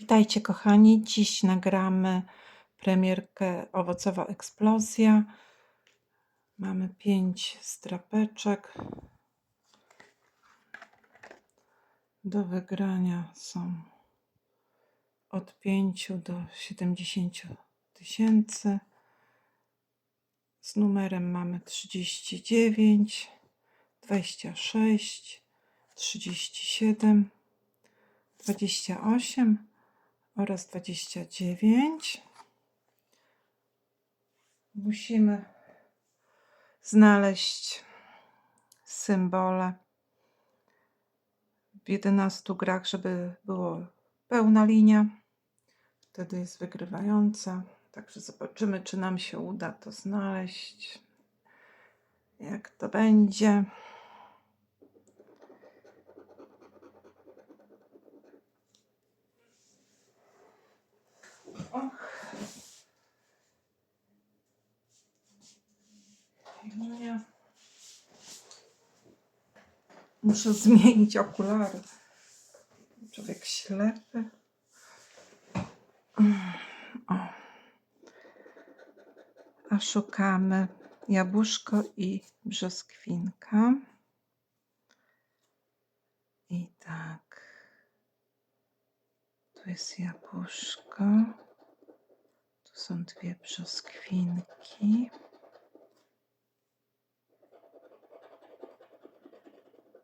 Witajcie kochani, dziś nagramy premierkę Owocowa Eksplozja. Mamy 5 strapeczek. Do wygrania są od 5 do 70 tysięcy. Z numerem mamy 39, 26, 37, 28 oraz 29. Musimy znaleźć symbole w 11 grach, żeby było pełna linia. Wtedy jest wygrywająca. Także zobaczymy, czy nam się uda to znaleźć. Jak to będzie. Chwilę. Muszę zmienić okulary. Człowiek ślepy. O. A szukamy jabłuszko i brzoskwinka. I tak. Tu jest jabłuszko. Są dwie brzoskwinki.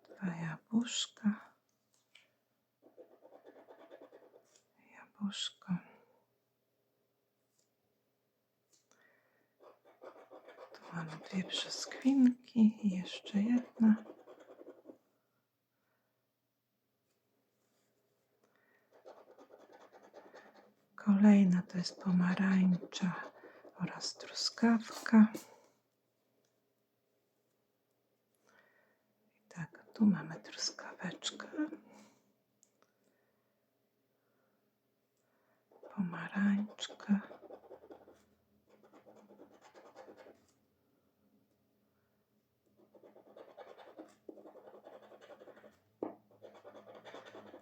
Dwa jabłuszka. Jabłuszko. Tu mamy dwie brzoskwinki i jeszcze jedna. Kolejna to jest pomarańcza oraz truskawka. I tak, tu mamy truskaweczkę. Pomarańczkę.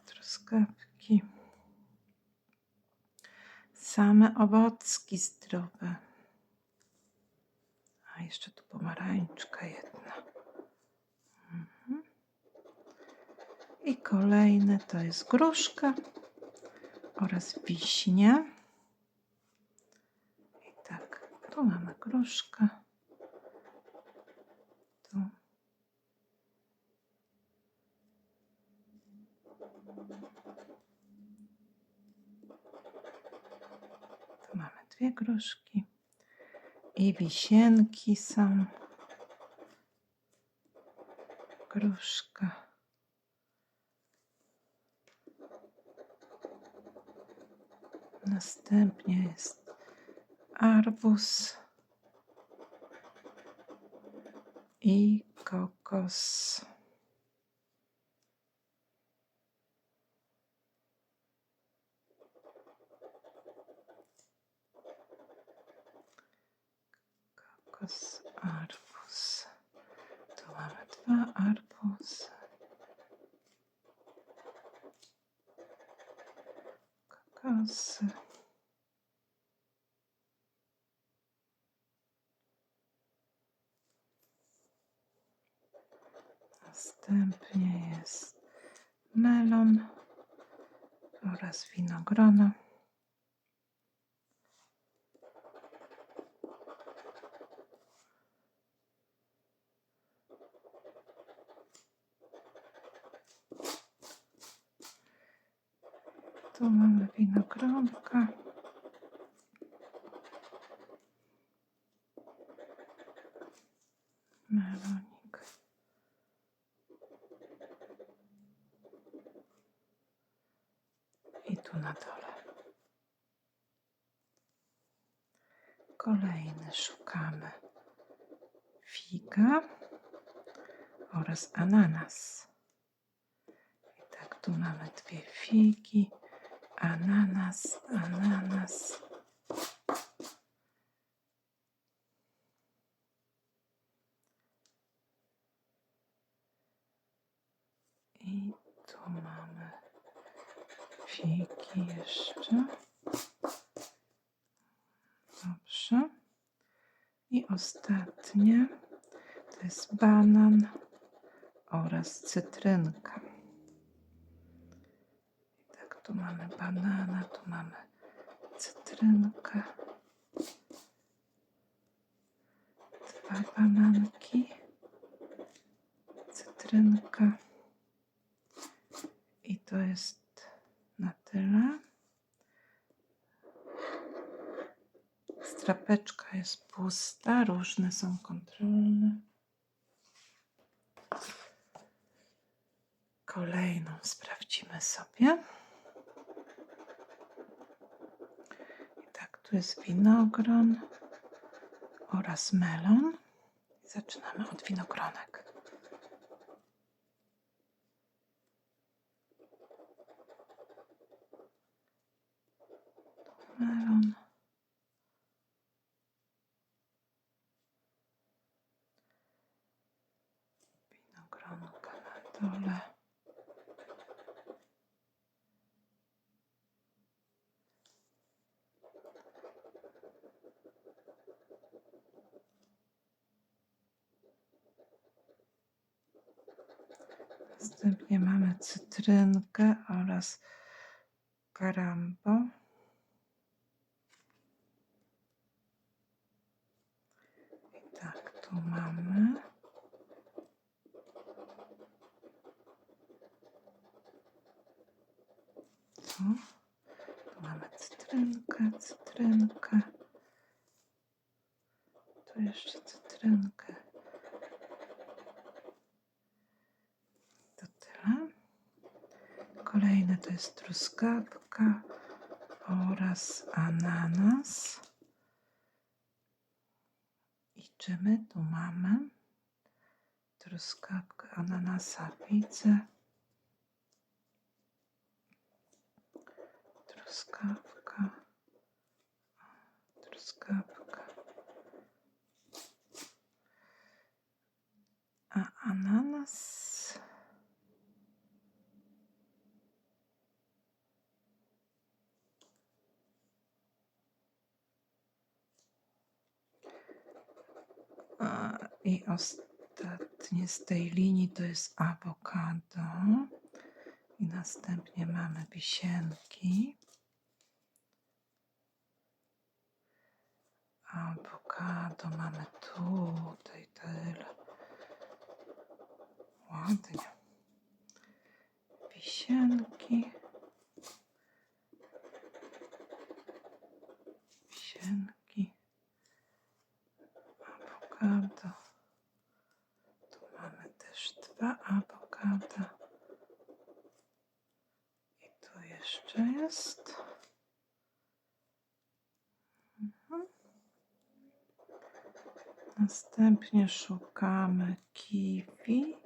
Truskawki. Same owocki zdrowe. A jeszcze tu pomarańczka jedna. Mhm. I kolejne to jest gruszka oraz wiśnia. I tak, tu mamy gruszkę. Dwie gruszki. I wisienki są. Gruszka. Następnie jest arbuz i kokos arbuz. Tu mamy dwa arbuzy. Kokosy. Następnie jest melon oraz winogrona. Tu mamy winogronka. Melonik. I tu na dole. Kolejny szukamy figa oraz ananas. I tak tu mamy dwie figi, ananas, ananas. I tu mamy Owociki jeszcze. Dobrze. I ostatnie to jest banan oraz cytrynka. Tu mamy banana, tu mamy cytrynkę. Dwa bananki. Cytrynka. I to jest na tyle. Strapeczka jest pusta, różne są kontrolne. Kolejną sprawdzimy sobie. I tak, tu jest winogron oraz melon. Zaczynamy od winogronek. Melon. Winogronka na dole. Następnie mamy cytrynkę oraz karambo. I tak, tu mamy. Tu, tu mamy cytrynkę, cytrynkę. Tu jeszcze cytrynkę. To tyle. Kolejne to jest truskawka oraz ananas. I czy my tu mamy truskawkę, ananasa widzę. Truskawka, truskawka. A ananas. A, I ostatnie z tej linii to jest awokado. I następnie mamy wisienki. Awokado mamy tutaj tyle. Ładnie. Wisienki. Awokado. Tu mamy też dwa awokado. I tu jeszcze jest. Mhm. Następnie szukamy kiwi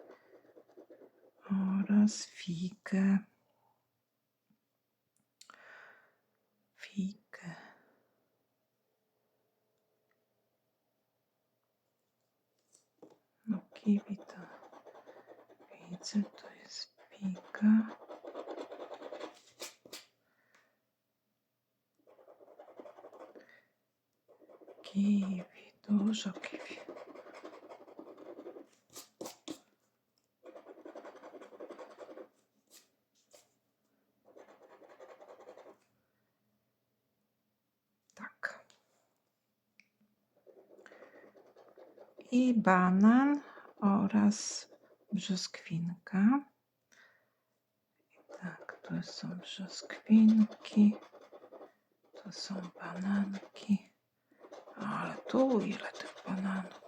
oraz figę. Figę. No kiwi to widzę, to jest figa. Kiwi, dużo kiwi. Tak. I banan oraz brzoskwinka. Tak, tu są brzoskwinki, tu są bananki. Ale tu ile tych bananów.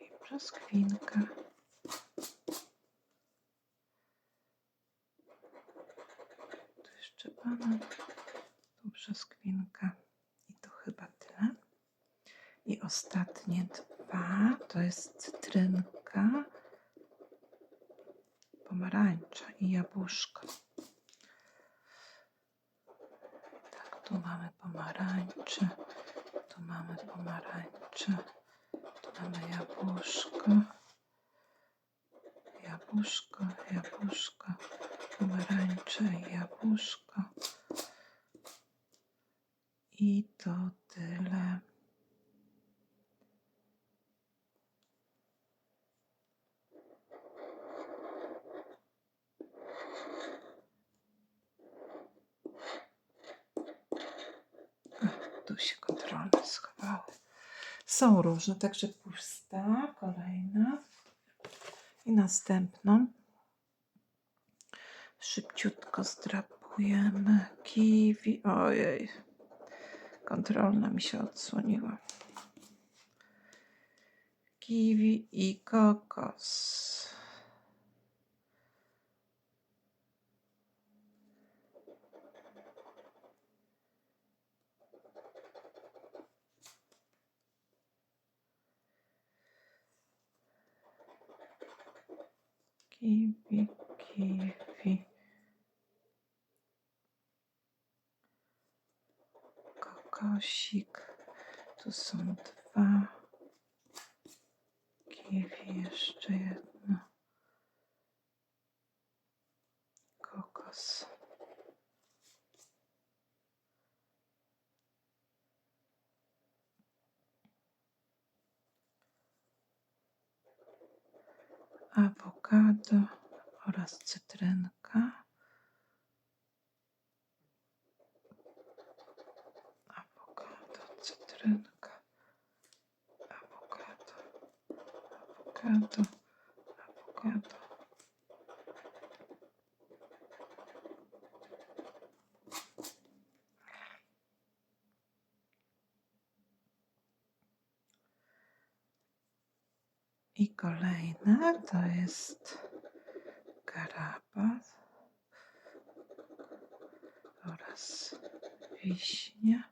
I brzoskwinka. Tu jeszcze banan, tu brzoskwinka. I to chyba. I ostatnie dwa to jest cytrynka, pomarańcza i jabłuszko. Tak, tu mamy pomarańcze, tu mamy pomarańcze, tu mamy jabłuszko, jabłuszko, jabłuszko, pomarańcze. i jabłuszko. I to tyle. Ach, Tu się kontrolne schowały. Różne, także pusta, kolejna i następną. Szybciutko zdrapujemy. Kiwi. Ojej. Kontrolna mi się odsłoniła. Kiwi i kokos. Kiwi, kiwi. Kokosik. Tu są dwa. Kiwi, jeszcze jedno. Kokos. Awokado oraz cytrynka. Awokado, cytrynka. Awokado. Awokado. I kolejne to jest karapat oraz wiśnia.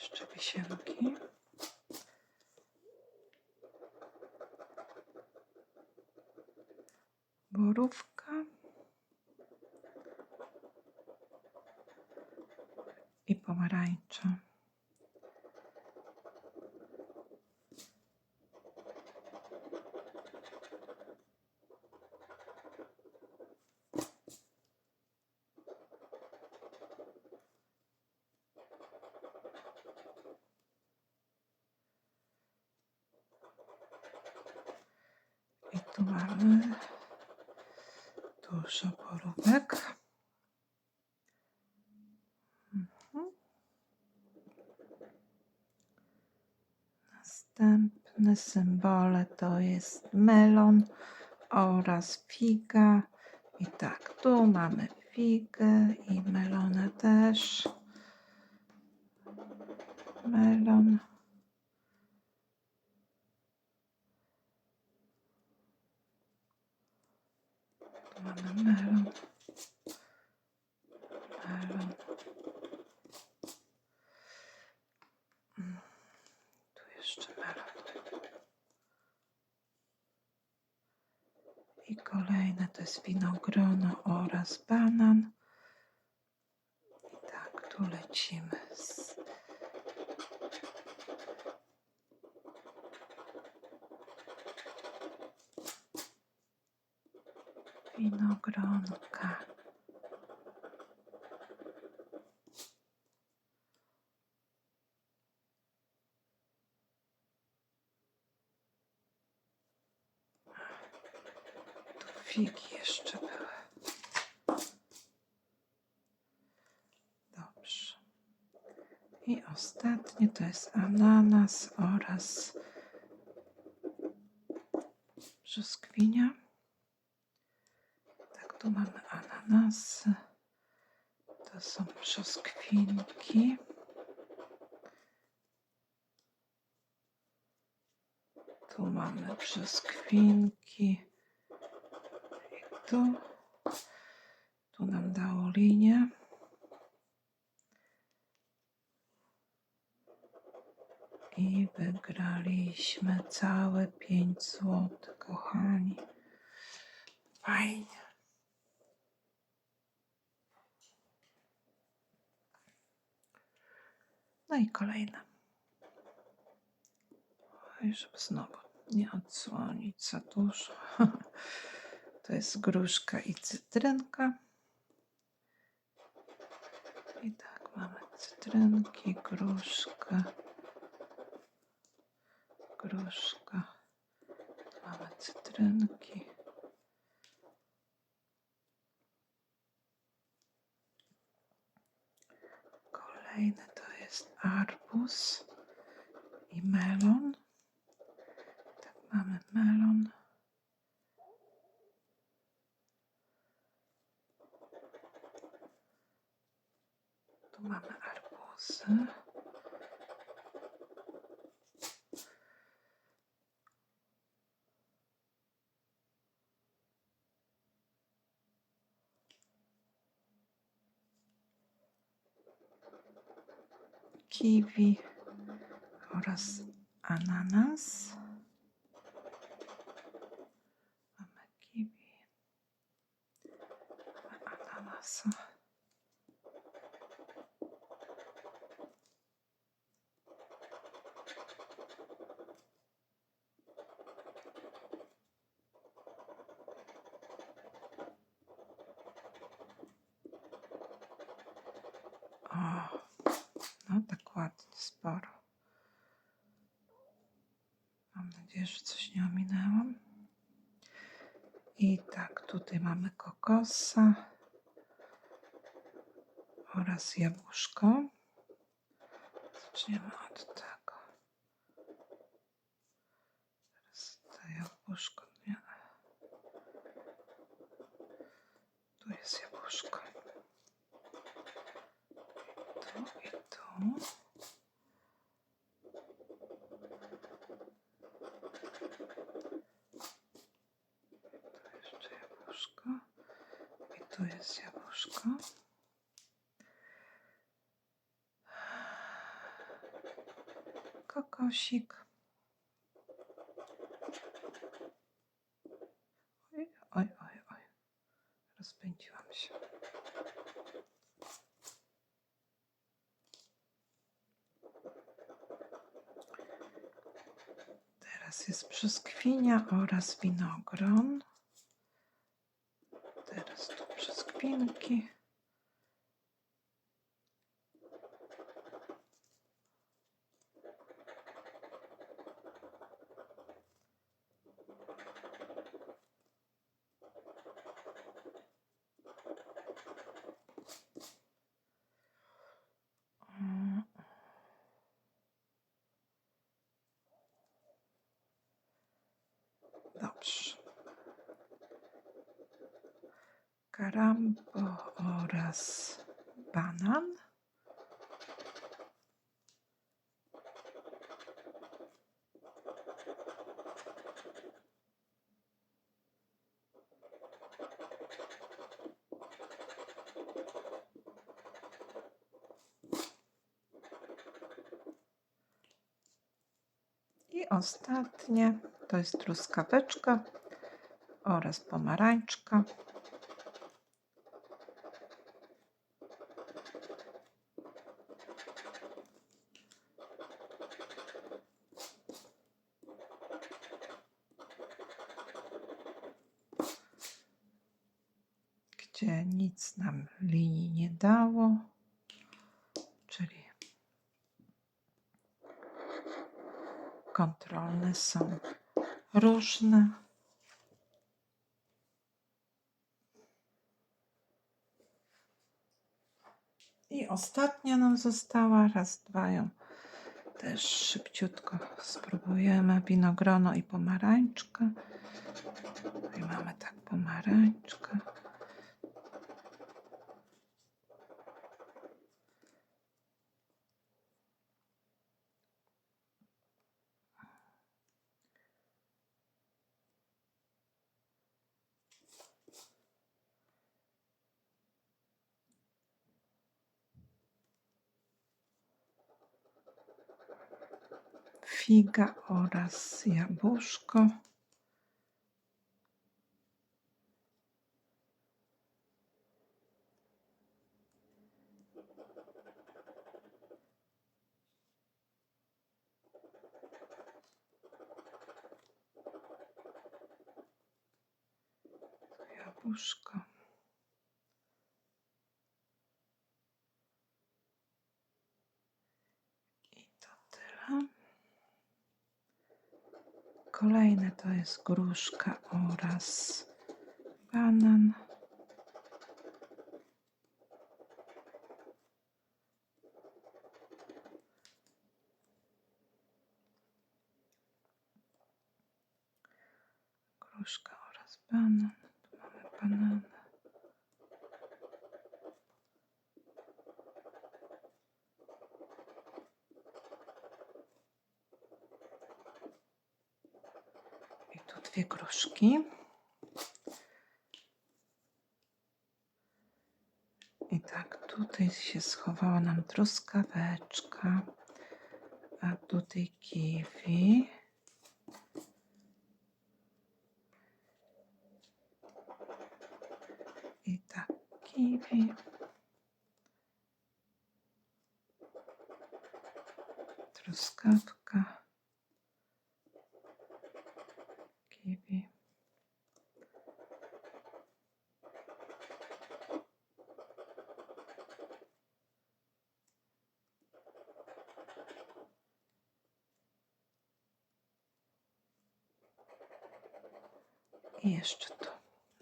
Jeszcze wisienki. Borówka. I pomarańcza. I tu mamy dużo borówek. Mhm. Następne symbole to jest melon oraz figa. I tak, tu mamy figę i melona też. Melon. Melon. Melon. Tu jeszcze melon. I kolejne to jest winogrono oraz banan. I tak, tu lecimy. Z... Winogronka. Tu figi jeszcze były. Dobrze. I ostatnie to jest ananas oraz brzoskwinia. Tu mamy ananasy. To są brzoskwinki. Tu mamy brzoskwinki. I tu. Tu nam dało linię. I wygraliśmy całe 5 zł, kochani. Fajnie. No i kolejne. Żeby znowu nie odsłonić za dużo. To jest gruszka i cytrynka. I tak mamy cytrynki, gruszkę, gruszka. Mamy cytrynki. Kolejny to jest arbuz i melon. Tak, mamy melon. Tu mamy arbuzy. Kiwi oraz ananas. Mamy kiwi. Mamy ananasa. O, no tak ładnie, sporo. Mam nadzieję, że coś nie ominęłam. I tak, tutaj mamy kokosa oraz jabłuszko. Zaczniemy od tego. Teraz to jabłuszko. Nie. Tu jest jabłuszko. Tu i tu jeszcze jabłuszko. I tu jest jabłuszko. Kokosik. Oj, oj, oj, oj. Rozpędziłam się. Teraz jest brzoskwinia oraz winogron. Teraz tu brzoskwinki. Mm. Dobrze. Karambo oraz banan. I ostatnie to jest truskaweczka oraz pomarańczka. Gdzie nic nam linii nie dało, czyli kontrolne są różne. I ostatnia nam została, raz, dwa ją też szybciutko spróbujemy. Winogrono i pomarańczka. I mamy tak pomarańczkę. Figa oraz jabłuszko. Jabłuszko. I to tyle. Kolejne to jest gruszka oraz banan. Gruszka oraz banan. Tu mamy banana. I tu dwie. I tak, tutaj się schowała nam truskaweczka, a tutaj kiwi. I tak, kiwi. Truskawka. Kiwi. I jeszcze tu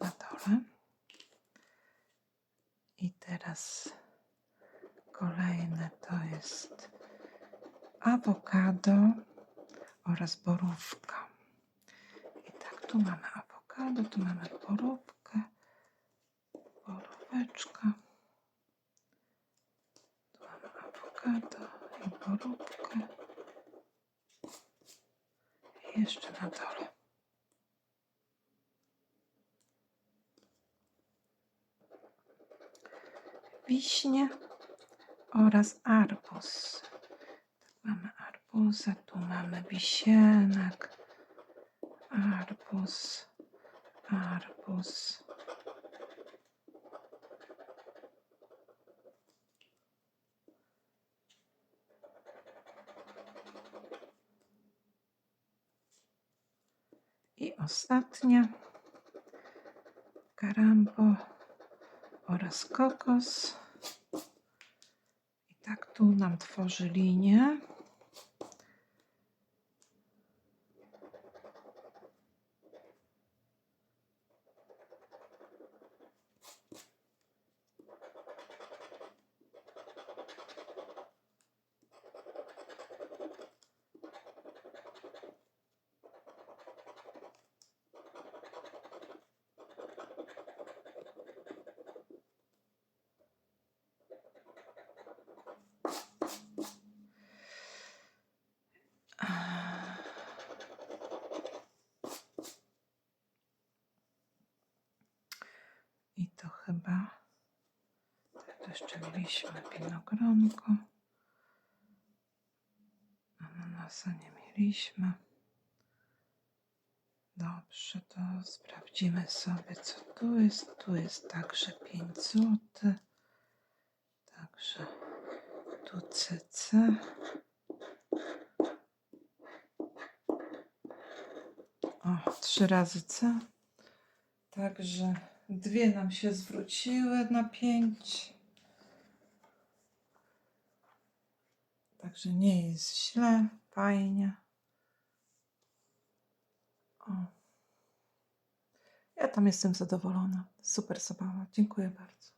na dole. I teraz kolejne to jest awokado oraz borówka. I tak, tu mamy awokado, tu mamy borówkę, boróweczka. Tu mamy awokado i borówkę. I jeszcze na dole. Wiśnie oraz arbuz. Tak, mamy arbuza, tu mamy wisienek, arbuz, arbuz. I ostatnia karambo oraz kokos. I tak tu nam tworzy linię. I to chyba. Mieliśmy winogronko. Ananasa nie mieliśmy. Dobrze, to sprawdzimy sobie, co tu jest. Tu jest także 5 zł. Także tu CC. O, trzy razy C. Także dwie nam się zwróciły na pięć. Także nie jest źle, fajnie. O. Ja tam jestem zadowolona. Super zabawa. Dziękuję bardzo.